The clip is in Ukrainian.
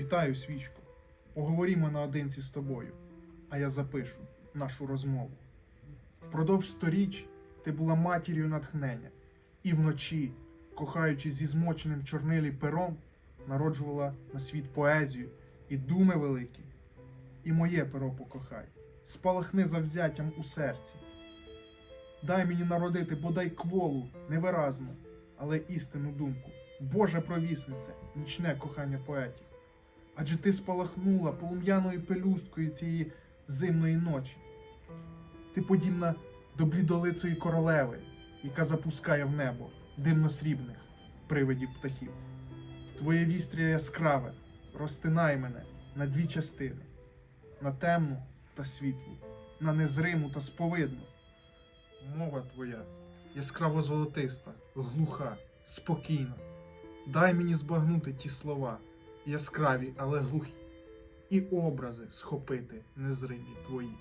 Вітаю, свічко. Поговоримо наодинці з тобою, а я запишу нашу розмову. Впродовж сторіч ти була матір'ю натхнення, і вночі, кохаючи зі змоченим чорнилі пером, народжувала на світ поезію і думи великі. І моє перо покохай, спалахни завзяттям у серці. Дай мені народити бодай кволу невиразну, але істинну думку. Боже провіснице, нічне кохання поетів. Адже ти спалахнула полум'яною пелюсткою цієї зимної ночі. Ти подібна до блідолицої королеви, яка запускає в небо димно-срібних привидів птахів. Твоє вістря яскраве, розтинай мене на дві частини: на темну та світлу, на незриму та сповидну. Мова твоя яскраво золотиста, глуха, спокійна. Дай мені збагнути ті слова, яскраві, але глухі, і образи схопити незримі твої.